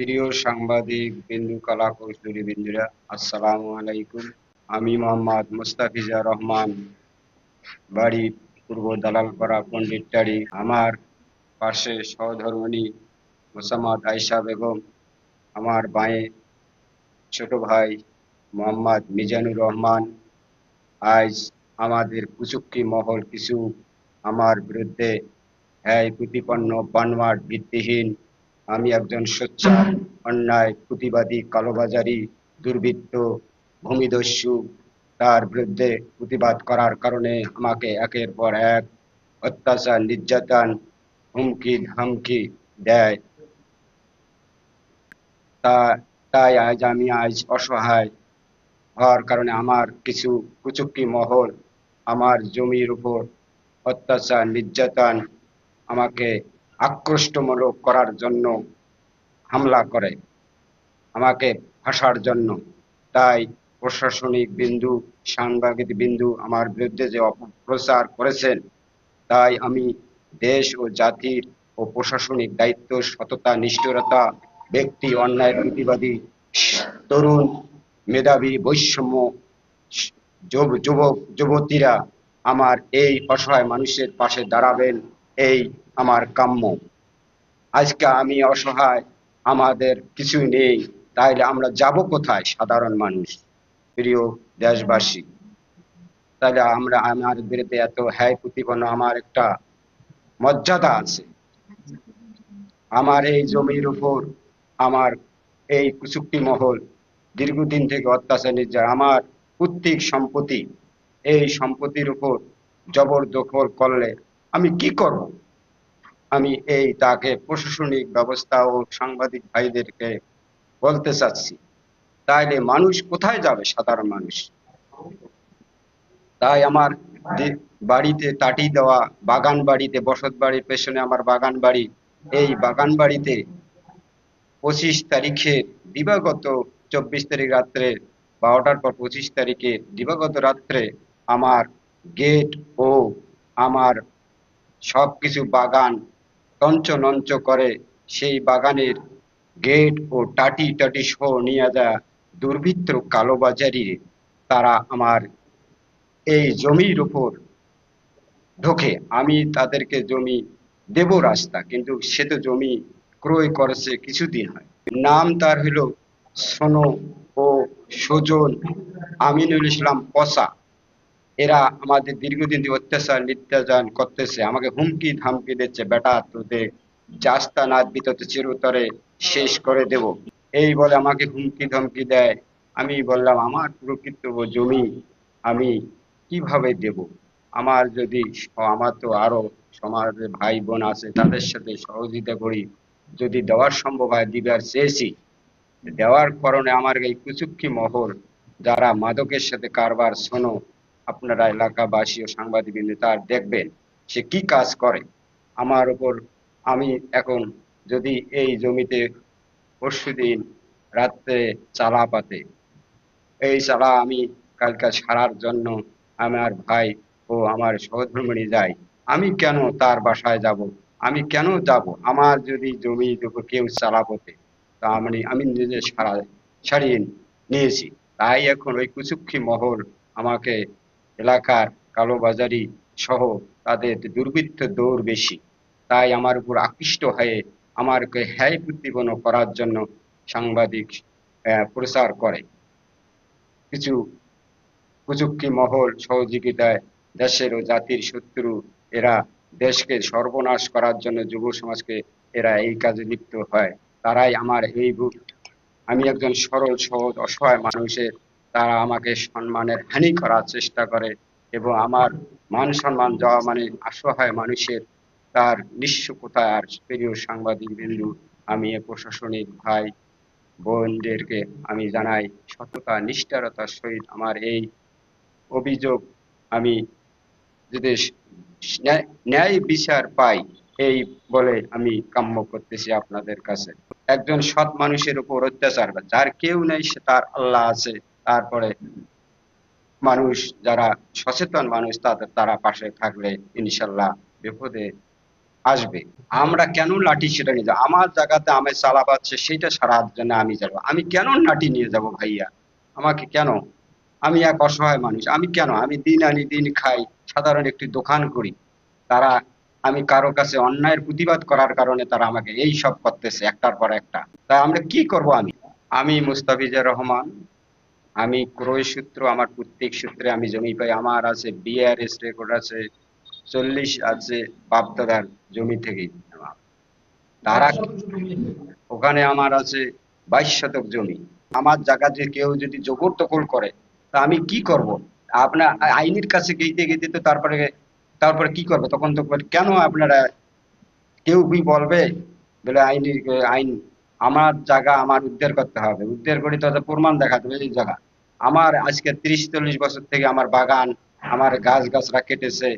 প্রিয় সাংবাদিক, বিন্দু কলা কৌশলী বিন্দুরা আসসালামু আলাইকুম। আমি মোহাম্মদ মুস্তাফিজা রহমান, বাড়ি পূর্ব দালালপাড়া পণ্ডিতটারি আমার পাশে সহধর্মণী মোসাম্মদ আয়সা বেগম, আমার বাঁয়ে ছোট ভাই মোহাম্মদ মিজানুর রহমান। আজ আমাদের কুচুক্কি মহল কিছু আমার বিরুদ্ধে হ্যায় প্রতিপন্ন বানওয়াট ভিত্তিহীন আমি একজন সোচ্চার অন্যায় প্রতিবাদী কালোবাজারি দুর্বৃত্ত ভূমিদস্যু তার বিরুদ্ধে প্রতিবাদ করার কারণে আমাকে একের পর এক অত্যাচার নির্যাতন হুমকি ধামকি দেয়। তা তাই আজ আমি আজ অসহায়। হওয়ার কারণে আমার কিছু কুচুক্কি মহল আমার জমির উপর অত্যাচার নির্যাতন আমাকে আক্রষ্টমূলক করার জন্য হামলা করে, আমাকে ফাঁসার জন্য। তাই প্রশাসনিক বিন্দু, সাংবাদিক বিন্দু আমার বিরুদ্ধে যে অপপ্রচার করেছেন, তাই আমি দেশ ও জাতির ও প্রশাসনিক দায়িত্ব, সততা, নিষ্ঠুরতা, ব্যক্তি, অন্যায়, প্রতিবাদী, তরুণ, মেধাবী, বৈষম্য, যুব- যুবক, যুবতীরা আমার এই অসহায় মানুষের পাশে দাঁড়াবেন। এই আমার কাম্য। আজকে আমি অসহায়, আমাদের কিছুই নেই, তাইলে আমরা যাব কোথায়, সাধারণ মানুষ? প্রিয় দেশবাসী তাহলে আমরা আমার বিরুদ্ধে এত হ্যায় প্রতিপন্ন আমার একটা মর্যাদা আছে। আমার এই জমির উপর আমার এই কুচুক্তি মহল দীর্ঘদিন থেকে অত্যাচার নির্যাতন, আমার প্রত্যেক সম্পত্তি, এই সম্পত্তির উপর জবরদখল করলে আমি কি করব? আমি এই তাকে প্রশাসনিক ব্যবস্থা ও সাংবাদিক ভাইদেরকে বলতে চাচ্ছি। তাইলে মানুষ কোথায় যাবে, সাধারণ মানুষ? তাই আমার বাড়িতে তাটি দেওয়া, বাগান বাড়িতে, বসত বাড়ির পেছনে আমার বাগান বাড়ি, এই বাগান বাড়িতে পঁচিশ তারিখে দিবাগত চব্বিশ তারিখ রাত্রে, বারোটার পর পঁচিশ তারিখে দিবাগত রাত্রে আমার গেট ও আমার সব কিছু বাগান তঞ্চ নঞ্চ করে সেই বাগানের গেট ও টাটি টাটি সহ নিয়ে যা দুর্বৃত্ত কালোবাজারি তারা আমার এই জমির উপর ঢোকে। আমি তাদেরকে জমি দেব রাস্তা, কিন্তু সে তো জমি ক্রয় করেছে কিছুদিন হয়। নাম তার হলো সোনো ও সুজন আমিনুল ইসলাম পসা। এরা আমাদের দীর্ঘদিন অত্যাচার, নির্যাতন করতেছে। আমাকে হুমকি, ধামকি দিচ্ছে, বেটা, তোদের জাস্তা নাচ বিততে চিরতরে শেষ করে দেব। এই বলে আমাকে হুমকি, ধমকি দেয়। আমি বললাম, আমার প্রকৃত জমি আমি কীভাবে দেব? আমার যদি আমার তো আরও সমাজে ভাই বোন আছে, তাদের সাথে সহযোগিতা করি, যদি দেওয়ার সম্ভব হয় দিবার চেয়েছি। দেওয়ার কারণে আমার এই কুচুক্কি মহল, যারা মাদকের সাথে কারবার, শোনো আপনারা এলাকাবাসী ও সাংবাদিক তার দেখবেন সে কি কাজ করে। আমার উপর আমি এখন যদি এই জমিতে পরশুদিন রাত্রে চালা পাতে, এই চালা আমি কালকে সারার জন্য আমার ভাই ও আমার সহধর্মণী যায়, আমি কেন তার বাসায় যাব? আমি কেন যাব? আমার যদি জমি দেখো কেউ চালা চালাপতে তা আমি আমি নিজে সারা ছাড়িয়ে নিয়েছি। তাই এখন ওই কুচুক্ষি মহল আমাকে এলাকার কালোবাজারি সহ তাদের দুর্বৃত্ত দৌড় বেশি। তাই আমার উপর আকৃষ্ট হয়ে আমাকে হ্যায় প্রতিপন্ন করার জন্য সাংবাদিক প্রচার করে। কিছু প্রযুক্তি মহল সহযোগিতায় দেশের ও জাতির শত্রু এরা দেশকে সর্বনাশ করার জন্য যুব সমাজকে এরা এই কাজে লিপ্ত হয়। তারাই আমার এই বুক আমি একজন সরল, সহজ, অসহায় মানুষের তারা আমাকে সম্মানের হানি করার চেষ্টা করে এবং আমার মান সম্মান যাওয়া মানে অসহায় মানুষের তার নিঃস্ব কোথায় আর প্রিয় সাংবাদিক বিন্দু, আমি এ প্রশাসনিক ভাই বোনদেরকে আমি জানাই সততা, নিষ্ঠারতার সহিত আমার এই অভিযোগ। আমি যদি ন্যায় বিচার পাই, এই বলে আমি কাম্য করতেছি আপনাদের কাছে। একজন সৎ মানুষের উপর অত্যাচার, যার কেউ নেই সে তার আল্লাহ আছে। তারপরে মানুষ যারা সচেতন মানুষ, তাদের, তারা পাশে থাকলে ইনশাল্লাহ বিপদে আসবে। আমরা কেন লাঠি সেটা নিয়ে যাব? আমার জায়গাতে আমি চালাবাচ্ছে সেটা সারার জন্য আমি যাব। আমি কেন লাঠি নিয়ে যাব ভাইয়া? আমাকে কেন? আমি এক অসহায় মানুষ, আমি কেন? আমি দিন আনি দিন খাই, সাধারণ একটি দোকান করি। তারা, আমি কারও কাছে অন্যায়ের প্রতিবাদ করার কারণে তারা আমাকে এই সব করতেছে, একটার পর একটা। তা আমরা কি করব আমি? আমি মুস্তাফিজুর রহমান আমি ক্রয় সূত্র, আমার প্রত্যেক সূত্রে আমি জমি পাই। আমার আছে বিআরএস রেকর্ড আছে, চল্লিশ আছে বাপদাদার জমি থেকে। তারা ওখানে আমার আছে বাইশ শতক জমি। আমার জায়গা যে কেউ যদি জবরদখল করে, তা আমি কি করব? আপনার আইনের কাছে গেইতে গেইতে তো তারপরে তারপরে কি করবে? তখন তো কেন আপনারা কেউ কি বলবে? বলে আইনি আইন আমার জায়গা, আমার উদ্ধার করতে হবে। উদ্ধার করে তো প্রমাণ দেখাতে হবে, এই জায়গা। আমার আজকে তিরিশ, চল্লিশ বছর থেকে আমার বাগান, আমার গাছ গাছরা কেটেছে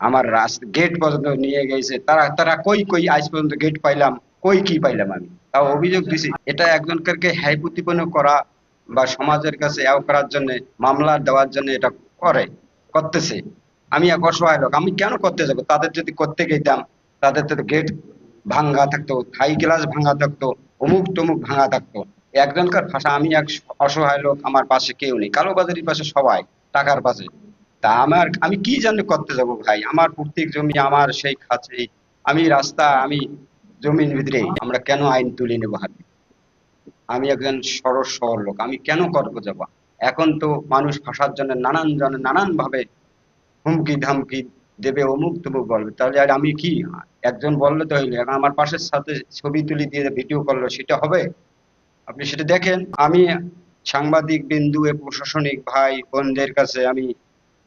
আমার রাস্তা গেট পর্যন্ত নিয়ে গেছে। তারা তারা কই কই, আজ পর্যন্ত গেট পাইলাম, কই, কি পাইলাম আমি? তাও অভিযোগ দিছি। এটা একজনকে হ্যায় প্রতিপন্ন করা বা সমাজের কাছে এও করার জন্য, মামলা দেওয়ার জন্য এটা করে, করতেছে। আমি এক অসহায় লোক, আমি কেন করতে যাব? তাদের যদি করতে গেতাম, তাদের তো গেট ভাঙ্গা থাকতো, থাই গ্লাস ভাঙ্গা থাকতো, অমুক তমুক ভাঙ্গা থাকতো। একজনকার ভাষা, আমি এক অসহায় লোক, আমার পাশে কেউ নেই। কালোবাজারির পাশে সবাই, টাকার পাশে। তা আমার, আমি কি জানি করতে যাব ভাই? আমার প্রত্যেক জমি, আমার সেই খাঁচে, আমি রাস্তা, আমি জমির ভিতরে, আমরা কেন আইন তুলে নেব হাতে? আমি একজন সরস সরল লোক, আমি কেন করব যাব? এখন তো মানুষ ভাষার জন্য নানান জন নানান ভাবে হুমকি ধামকি দেবে, অমুক তমুক বলবে। তাহলে আর আমি কি? একজন বললে তো হইলে। আমার পাশের সাথে ছবি তুলি দিয়ে ভিডিও করল, সেটা হবে? আপনি সেটা দেখেন। আমি সাংবাদিক, বিন্দু এবং প্রশাসনিক ভাই, বোনদের কাছে আমি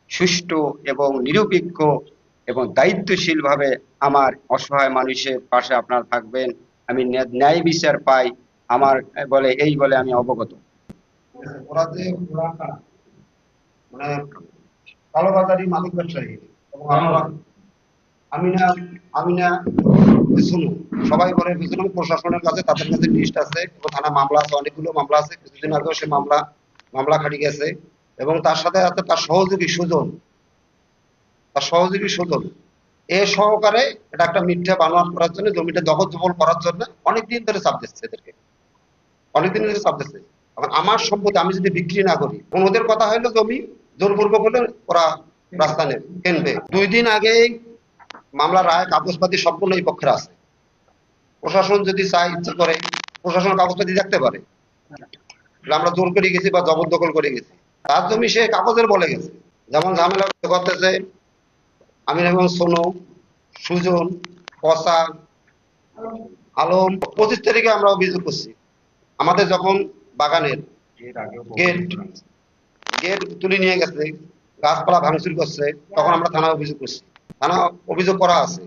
সুষ্ঠু এবং নিরপেক্ষ এবং দায়িত্বশীল ভাবে আমার অসহায় মানুষের পাশে আপনারা থাকবেন। আমি ন্যায়- বিচার পাই। আমার বলে, এই বলে আমি অবগত। মানে কালোবাজারি মালিক ব্যবসায়ী। সবাই প্রশাসনের কাছে তাদের কাছে লিস্ট আছে থানা মামলা আছে, অনেকগুলো মামলা আছে, কিছুদিন আগেও সে মামলা মামলা খাটি গেছে। এবং তার সাথে আছে তার সহযোগী সুজন। তার সহযোগী সুজন। এ সহকারে এটা একটা মিথ্যা বানোয়াট করার জন্য, জমিটা দখল জবল করার জন্য অনেকদিন ধরে চাপ দিচ্ছে এদেরকে। অনেকদিন ধরে চাপ দিচ্ছে। আমার সম্পত্তি আমি যদি বিক্রি না করি ওদের কথা হলো জমি জোরপূর্বক হলে ওরা নেবে কিনবে দুই দিন আগেই মামলার রায় কাগজপাতি সম্পূর্ণ এই পক্ষের আছে। প্রশাসন যদি চায় ইচ্ছা করে প্রশাসন কাগজপাতি দেখতে পারে। আমরা জোর করে গেছি বা জবরদখল করে গেছি। তার জমি সে কাগজের বলে গেছে। যেমন ঝামেলা করতেছে আমি এবং সোনু সুজন কসা আলম। পঁচিশ তারিখে আমরা অভিযোগ করছি। আমাদের যখন বাগানের গেট গেট তুলে নিয়ে গেছে। গাছপালা ভাঙচুর করছে তখন আমরা থানায় অভিযোগ করছি। থানা অভিযোগ করা আছে।